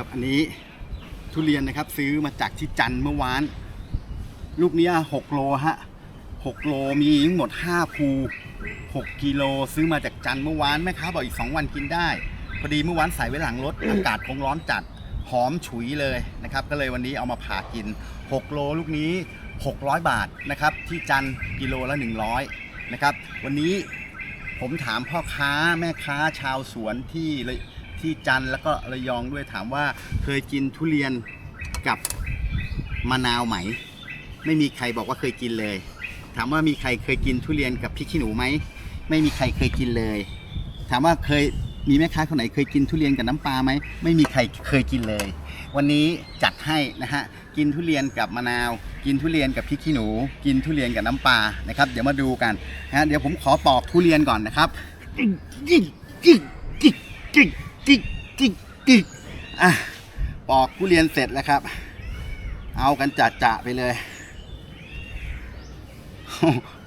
ครับ อันนี้ทุเรียนนะครับซื้อมาจากที่จันเมื่อวาน ลูกนี้ยหกโลฮะหกโลมีทั้งหมดห้าภูหกกิโลซื้อมาจากจันเมื่อวานแม่ค้าบอกอีกสองวันกินได้พอดีเมื่อวานใส่ไว้หลังรถ อากาศคงร้อนจัดหอมฉุยเลยนะครับ ก็เลยวันนี้เอามาผ่ากิน 6 โลลูกนี้ 600 บาทนะครับ ที่จันกิโลละ 100 นะครับ วันนี้ผมถามพ่อค้าแม่ค้าชาวสวนที่ ที่จันทร์แล้วก็ระยองด้วยถามว่าเคยกินทุเรียนกับมะนาวไหม ไม่มีใครบอกว่าเคยกินเลย ถามว่ามีใครเคยกินทุเรียนกับพริกขี้หนูไหมไม่มีใครเคยกินเลย ถามว่าเคยมีแม่ค้าคนไหนเคยกินทุเรียนกับน้ำปลาไหมไม่มีใครเคยกินเลย วันนี้จัดให้นะฮะกินทุเรียนกับมะนาว กินทุเรียนกับพริกขี้หนู กินทุเรียนกับน้ำปลานะครับ เดี๋ยวมาดูกันนะฮะเดี๋ยวผมขอปอกทุเรียนก่อนนะครับ จิกจิกจิกจิก จิ๊กจิ๊กจิ๊กอะปอกทุเรียนเสร็จแล้วครับ เอากันจัดจะไปเลย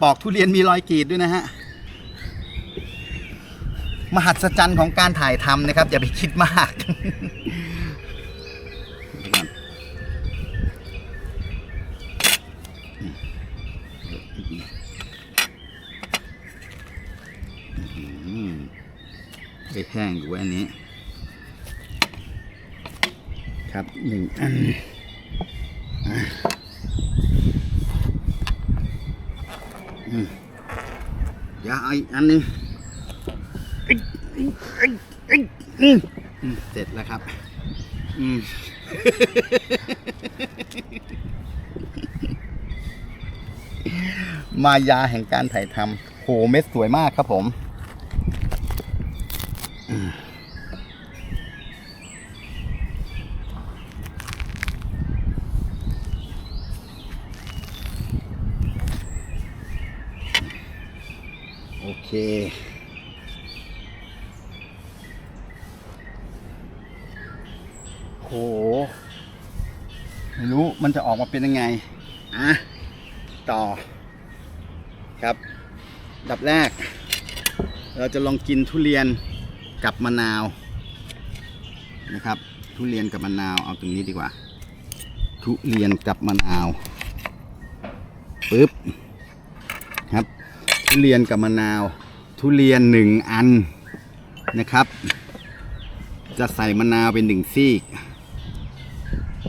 ปอกทุเรียนมีรอยกรีดด้วยนะฮะ มหัศจรรย์ของการถ่ายทำนะครับ อย่าไปคิดมากอืมไปแห้งอยู่ไว้อั นนี้ครับหนึ่งอันอะอืมเดี๋ยวเอาอีกอันนึงเสร็จแล้วครับมมายาแห่งการถ่ายทำโหเม็ดสวยมากครับผม อืม เคโหไม่รู้มันจะออกมาเป็นยังไงอะต่อครับดับแรก เราจะลองกินทุเรียนกับมะนาวนะครับ ทุเรียนกับมะนาวเอาตรงนี้ดีกว่า ทุเรียนกับมะนาวปึ๊บครับ ทุเรียนกับมะนาว ทุเรียนหนึ่งอันนะครับ จะใส่มะนาวเป็นหนึ่งซีก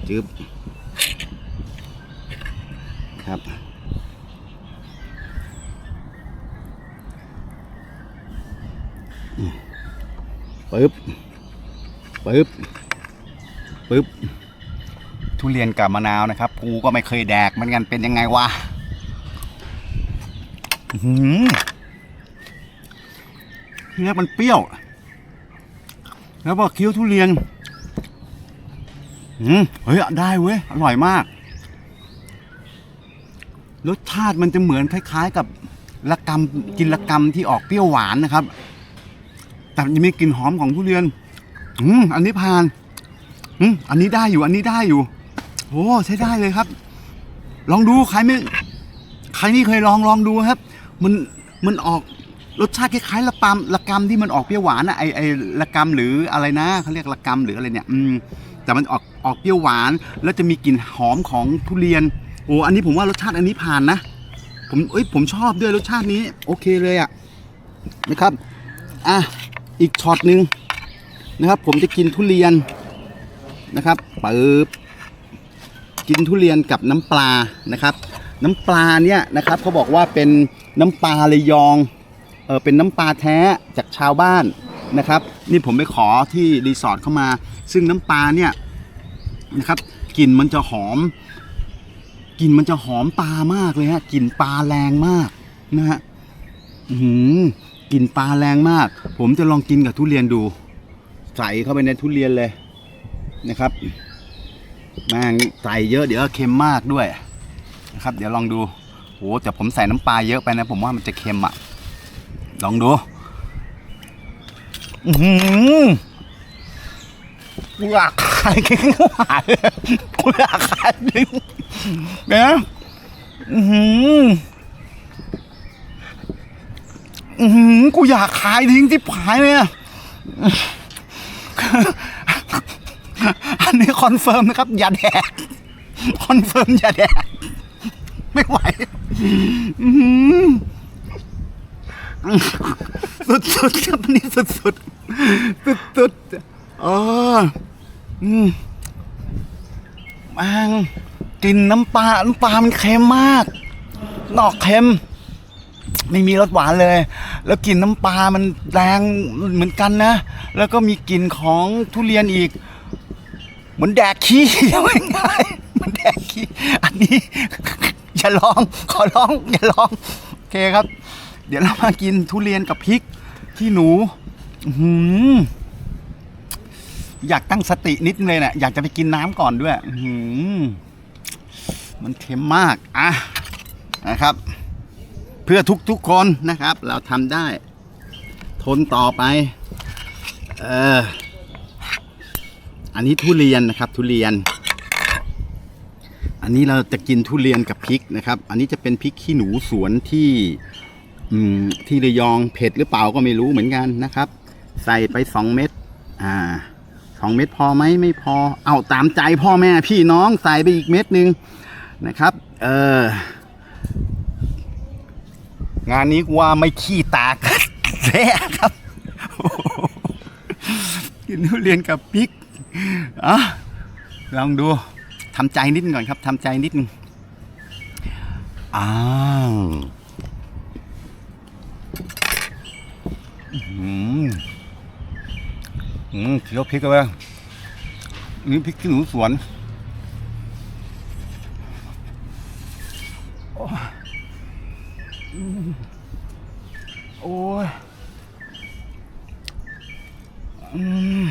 จึ๊บครับ ปึ๊บ ปึ๊บ ปึ๊บ ทุเรียนกับมะนาวนะครับ กูก็ไม่เคยแดกเหมันกันเป็นยังไงวะ อื้อหือ ทีแรกมันเปรี้ยว แล้วพอเคี้ยวทุเรียนอืมเฮ้ยได้เว้ย อร่อยมาก รสชาติมันจะเหมือนคล้าย ๆ กับละกำกินละกำที่ออกเปรี้ยวหวานนะครับ แต่ยังมีกลิ่นหอมของทุเรียน อืมอันนี้ผ่าน อืมอันนี้ได้อยู่ อันนี้ได้อยู่โอ้ใช้ได้เลยครับ ลองดูใครไม่ใครนี่เคยลองลองดูครับ มันมันออก รสชาติคล้ายๆละปำละกำที่มันออกเปรี้ยวหวานอะไอไอละกำหรืออะไรนะเขาเรียกละกำหรืออะไรเนี่ย อืมแต่มันออกออกเปรี้ยวหวาน แล้วจะมีกลิ่นหอมของทุเรียนโอ้อันนี้ผมว่ารสชาติอันนี้ผ่านนะผมเอ้ยผมชอบด้วยรสชาตินี้ โอเคเลยอะนะครับอะอีกช็อตหนึ่งนะครับ ผมจะกินทุเรียนนะครับเปึ๊บกินทุเรียนกับน้ำปลานะครับ น้ำปลาเนี่ยนะครับเขาบอกว่าเป็นน้ำปลาระยอง เออเป็นน้ำปลาแท้จากชาวบ้านนะครับ นี่ผมไปขอที่รีสอร์ทเข้ามา ซึ่งน้ำปลาเนี่ยนะครับกลิ่นมันจะหอมกลิ่นมันจะหอมปลามากเลยฮะกลิ่นปลาแรงมากนะฮะหือกลิ่นปลาแรงมาก ผมจะลองกินกับทุเรียนดู ใส่เข้าไปในทุเรียนเลยนะครับแม่งใส่เยอะเดี๋ยวเค็มมากด้วยนะครับ เดี๋ยวลองดูโหแต่ผมใส่น้ำปลาเยอะไปนะ ผมว่ามันจะเค็มอะ ลองดูอือหือกูอยากขายกินหวานกูอยากขายจริงนะอือหืออือหือกูอยากขายทิ้งที่ผายเลยอะอันนี้คอนเฟิร์มนะครับ อย่าแดกคอนเฟิร์มอย่าแดกไม่ไหว อื้อ หือสุดๆครับอันนี้สุดๆสุดๆอ๋ออืมแมังกลินน้ำปลา น้ำปลามันเค็มมาก นอกเค็ม ไม่มีรสหวานเลย แล้วกลิ่นน้ำปลา มันแรงเหมือนกันนะ แล้วก็มีกลิ่นของทุเรียนอีก เหมือนแดกขี้ไม่ง่ายเหมือนแดกขี้ อันนี้ อย่าลอง ขอร้อง อย่าลอง โอเคครับ เดี๋ยวเรามากินทุเรียนกับพริกที่หนูอื้อหืออยากตั้งสตินิดเลยเนะี่ยอยากจะไปกินน้ำก่อนด้วยหือมันเค็มมากอะนะครับ เพื่อทุกๆคนนะครับ เราทำได้ ทนต่อไป เออ อันนี้ทุเรียนนะครับ ทุเรียน อันนี้เราจะกินทุเรียนกับพริกนะครับ อันนี้จะเป็นพริกขี้หนูสวนที่ อืมที่ระยองเผ็ดหรือเปล่าก็ไม่รู้เหมือนกันนะครับ ใส่ไปสองเม็ดอ่าสองเม็ดพอไหมไม่พอ เอาตามใจพ่อแม่พี่น้องใส่ไปอีกเม็ดหนึ่งนะครับ เอองานนี้กูว่าไม่ขี้ตากแท้ครับกินทุเรียนกับพริกอะลองดูทำใจนิดหน่อนครับทำใจนิดนึงอ้าว อืมอืมเคี้ยวพริกกันเลยนี่พริกขี้หนูสวนโอ้โอ้ยอืม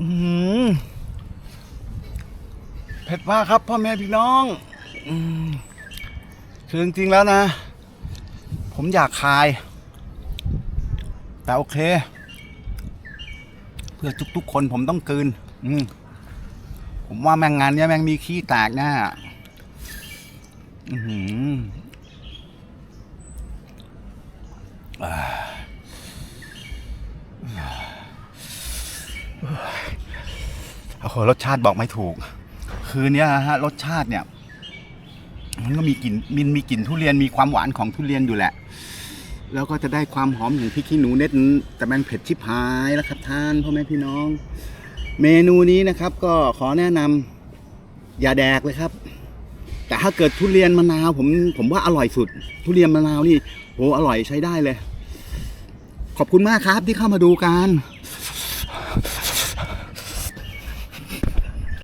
อืมเผ็ดมากครับพ่อแม่พี่น้อง อืมคือจริงๆแล้วนะ ผมอยากคาย แต่โอเค เพื่อทุกๆคนผมต้องกืน อืมผมว่าแมงงานเนี้ยแมงมีขี้แตกแน่อือหืออ่าโอ้โหรสชาติบอกไม่ถูก คือเนี้ยฮะ รสชาติเนี่ย มันก็มีกลิ่นมินมีกลิ่นทุเรียนมีความหวานของทุเรียนอยู่แหละ แล้วก็จะได้ความหอมของพริกขี้หนูเน็ตแต่มันเผ็ดชิบหายแล้วครับท่านพ่อแม่พี่น้อง เมนูนี้นะครับก็ขอแนะนำอย่าแดกเลยครับ แต่ถ้าเกิดทุเรียนมะนาวผมผมว่าอร่อยสุด ทุเรียนมะนาวนี่โหอร่อยใช้ได้เลย ขอบคุณมากครับที่เข้ามาดูกัน